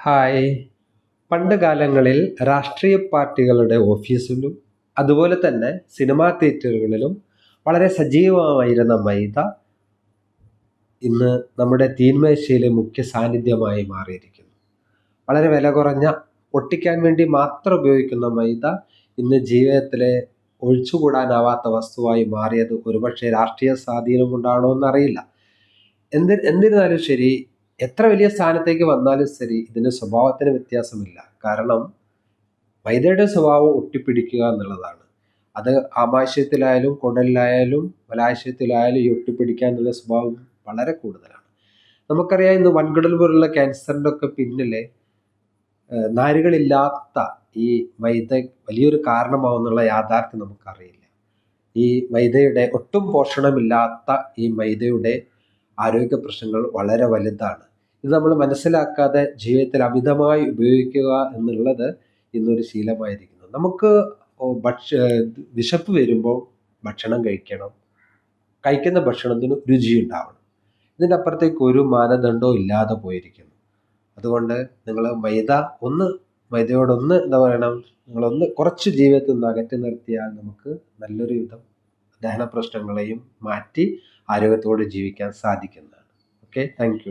Hi. പണ്ട് കാലങ്ങളിൽ രാഷ്ട്രീയ പാർട്ടികളുടെ ഓഫീസിലും അതുപോലെ തന്നെ സിനിമാ തിയേറ്ററുകളിലും വളരെ സജീവമായിരുന്ന മൈദ ഇന്ന് നമ്മുടെ തീന്മേശയിലെ മുഖ്യ സാന്നിധ്യമായി മാറിയിരിക്കുന്നു. വളരെ വില കുറഞ്ഞ ഒട്ടിക്കാൻ വേണ്ടി മാത്രം ഉപയോഗിക്കുന്ന മൈദ ഇന്ന് ജീവിതത്തിലെ ഒഴിച്ചുകൂടാനാവാത്ത വസ്തുവായി മാറിയത് ഒരുപക്ഷെ രാഷ്ട്രീയ സ്വാധീനം കൊണ്ടാണോ എന്നറിയില്ല. എന്തി എന്നിരുന്നാലും ശരി എത്ര വലിയ സ്ഥാനത്തേക്ക് വന്നാലും ശരി ഇതിന് സ്വഭാവത്തിന് വ്യത്യാസമില്ല. കാരണം വൈദ്യയുടെ സ്വഭാവം ഒട്ടിപ്പിടിക്കുക എന്നുള്ളതാണ്. അത് ആമാശയത്തിലായാലും കുടലിലായാലും മലാശയത്തിലായാലും ഈ ഒട്ടിപ്പിടിക്കുക എന്നുള്ള സ്വഭാവം വളരെ കൂടുതലാണ്. നമുക്കറിയാം ഇന്ന് വൻകിടൽ പോലുള്ള ക്യാൻസറിന്റെ ഒക്കെ പിന്നിലെ നാരുകളില്ലാത്ത ഈ മൈദ വലിയൊരു കാരണമാവുന്നുള്ള യാഥാർത്ഥ്യം നമുക്കറിയില്ല. ഈ മൈദയുടെ ഒട്ടും പോഷണമില്ലാത്ത ഈ മൈദയുടെ ആരോഗ്യ പ്രശ്നങ്ങൾ വളരെ വലുതാണ്. ഇത് നമ്മൾ മനസ്സിലാക്കാതെ ജീവിതത്തിൽ അമിതമായി ഉപയോഗിക്കുക എന്നുള്ളത് ഇന്നൊരു ശീലമായിരിക്കുന്നു. നമുക്ക് ഭക്ഷ വിശപ്പ് വരുമ്പോൾ ഭക്ഷണം കഴിക്കണം. കഴിക്കുന്ന ഭക്ഷണത്തിന് രുചി ഉണ്ടാവണം ഇതിന്റെ അപ്പുറത്തേക്ക് ഒരു മാനദണ്ഡവും ഇല്ലാതെ പോയിരിക്കുന്നു. അതുകൊണ്ട് നിങ്ങൾ മൈദ ഒന്ന് മൈദയോടൊന്ന് എന്താ പറയണം നിങ്ങളൊന്ന് കുറച്ച് ജീവിതത്തിൽ നിന്ന് അകറ്റി നിർത്തിയാൽ നമുക്ക് നല്ലൊരു വിധം ദഹന പ്രശ്നങ്ങളെയും മാറ്റി ആരോഗ്യത്തോടെ ജീവിക്കാൻ സാധിക്കുന്നതാണ്. Okay thank